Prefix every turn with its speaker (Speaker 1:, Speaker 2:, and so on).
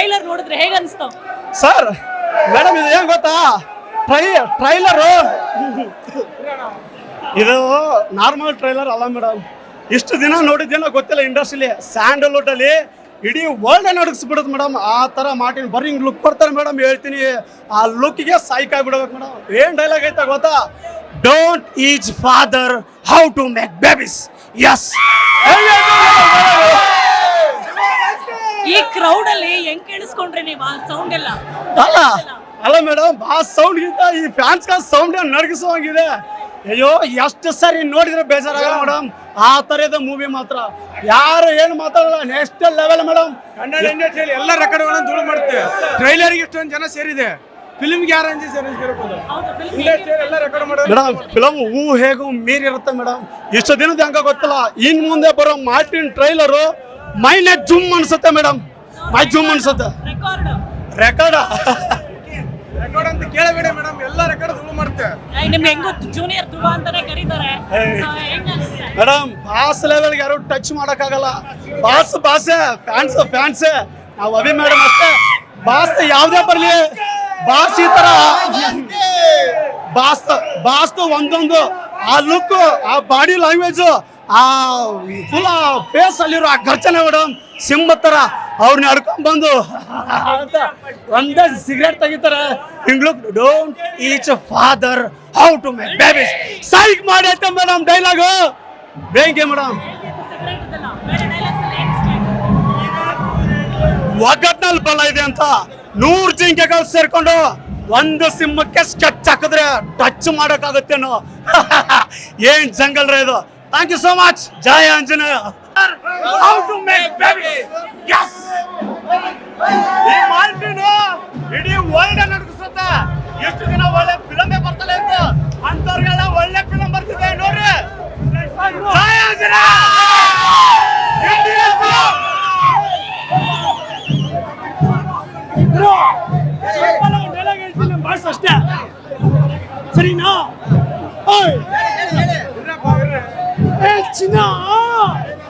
Speaker 1: Trailer ನೋಡಿದ್ರೆ ಹೇಗೆ ಅನಿಸ್ತು?
Speaker 2: ಸರ್, ಮೇಡಮ್, ಇದು ಏನ್ ಗೊತ್ತಾ? Try, trailer. ಇದು ನಾರ್ಮಲ್ ಟ್ರೈಲರ್ ಅಲ್ಲ ಮೇಡಮ್. ಇಷ್ಟು ದಿನ ನೋಡಿದ್ದೇನೋ ಗೊತ್ತಿಲ್ಲ ಇಂಡಸ್ಟ್ರಿಲಿ. ಸ್ಯಾಂಡಲ್ವುಡ್ ಅಲ್ಲಿ ಇಡೀ ವರ್ಲ್ಡ್ ನಡಗಿಸ್ಬಿಡುತ್ತೆ ಮೇಡಮ್? ಆ ತರ ಮಾರ್ಟಿನ್ ಬರಿಂಗ್ ಲುಕ್ ಕೊಡ್ತಾರೆ ಮೇಡಮ್, ಹೇಳ್ತೀನಿ. ಆ ಲುಕ್ಗೆ ಸೈಕ್ ಆಗ್ಬಿಡ್ಬೇಕು ಮೇಡಮ್. ಏನ್ ಡೈಲಾಗ್ ಐತೆ ಗೊತ್ತಾ? Don't teach father how to make babies yes
Speaker 1: ಈ ಕ್ರೌಡ್ ಅಲ್ಲಿ ಹೆಂಗ್ ಕೇಳಿಸ್ಕೊಂಡ್ರಿ ನೀವು ಆ ಸೌಂಡ್ ಎಲ್ಲ?
Speaker 2: ಅಲ್ಲ ಅಲ್ಲ ಮೇಡಮ್ ಆ ಸೌಂಡ್ ಗಿಂತ ಈ ಫ್ಯಾನ್ಸ್ ಗ ಸೌಂಡ್ ನಡಗಿಸುವಂಗಿದೆ? ಅಯ್ಯೋ ಎಷ್ಟು ಸರಿ ನೋಡಿದ್ರೆ ಬೇಜಾರಾಗಲ್ಲ ಮೇಡಮ್ ಆ ತರದ ಮೂವಿ ಮಾತ್ರ. ಯಾರು ಏನು ಮಾತಾಡಲ್ಲ ನೆಕ್ಸ್ಟ್ ಲೆವೆಲ್ ಮೇಡಮ್
Speaker 3: ಕನ್ನಡ ಇಂಡಸ್ಟ್ರಿಯಲ್ಲಿ ಎಲ್ಲ ರೆಕಾರ್ಡ್ಗಳನ್ನು ಧೂಳು ಮಾಡುತ್ತೆ. ಟ್ರೈಲರ್ಗೆ ಇಷ್ಟೊಂದು ಜನ ಸೇರಿದೆ. ಫಿಲ್ಮ್ಗೆ ಯಾರು ಅಂಜಿ ಸೇರಿ ಸೇರ್ಬೋದು?
Speaker 1: ಹೌದು film
Speaker 3: ಇಂಡಸ್ಟ್ರಿಯಲ್ಲಿ ಎಲ್ಲ ರೆಕಾರ್ಡ್ ಮಾಡೋದು
Speaker 2: ಮೇಡಮ್ ಫಿಲಮ್ ಹೂ ಹೇಗೂ ಮೀರಿರುತ್ತೆ ಮೇಡಮ್ ಇಷ್ಟು ದಿನದ ಹಂಗ ಗೊತ್ತಲ್ಲ ಇನ್ ಮುಂದೆ ಬರೋ ಮಾರ್ಟಿನ್ ಟ್ರೈಲರು ಮೈನೆ ಜುಮ್ ಅನ್ಸುತ್ತೆ ಮೇಡಮ್ ಮೈ ಜುಮ್ ಅನ್ಸುತ್ತೆ
Speaker 1: ರೆಕಾರ್ಡ್
Speaker 2: ರೆಕಾರ್ಡ್
Speaker 3: ಅಂತ ಕೇಳಬೇಡಿ ಮೇಡಮ್ ಎಲ್ಲ ರೆಕಾರ್ಡ್ ಧೂಳು ಮಾಡುತ್ತೆ.
Speaker 1: ನಿಮ್ಗೆ ಹೆಂಗ್ ಗೊತ್ತು? ಜೂನಿಯರ್ ಧ್ರುವ ಅಂತಾನೆ ಕರೀತಾರೆ?
Speaker 2: ಮೇಡಮ್ ಬಾಸ್ ಲೆವೆಲ್ ಯಾರು ಟಚ್ ಮಾಡಕ್ಕಾಗಲ್ಲ. ಬಾಸ್ ಬಾಸೆ ಫ್ಯಾನ್ಸ್ ಫ್ಯಾನ್ಸ್ ನಾವು ಅಭಿ ಮೇಡಮ್ ಅಷ್ಟೇ. ಬಾಸ್ ಯಾವ್ದೇ ಬರ್ಲಿ. ಬಾಸ್ ಈ ತರ. ಬಾಸ್ ಬಾಸ್ ಒಂದೊಂದು. ಆ ಲುಕ್ ಆ ಬಾಡಿ ಲ್ಯಾಂಗ್ವೇಜ್ ಆ ಫುಲ್ ಆ ಫೇಸ್ ಅಲ್ಲಿರೋ ಆ ಘರ್ಚನೆ ಮೇಡಮ್ ಸಿಂಹ ತರ. ಅವ್ರನ್ನ ಹಡ್ಕೊಂಡ್ ಬಂದು, ಅಂತ ಒಂದೇ ಸಿಗರೇಟ್ ತೆಗಿತಾರ. ಹಿಂಗ್ಲುಕ್ don't teach father how to make babies psych ಮಾಡೈತೆ madam dialogue ಬೇಂಗೆ ಮೇಡಮ್? ಒಗ್ಗಟ್ನಲ್ಲಿ ಬಲ ಇದೆ ಅಂತ ನೂರು ಜಿಂಕೆಗಳು ಸೇರ್ಕೊಂಡು ಒಂದು ಸಿಂಹಕ್ಕೆ ಸ್ಕೆಚ್ ಹಾಕಿದ್ರೆ ಟಚ್ ಮಾಡೋಕ್ಕಾಗುತ್ತೇನೋ ಏನ್ ಜಂಗಲ್ ರೇ ಇದು. Thank you so much Jaya Anjaneya. சரினா ஏ சின்ன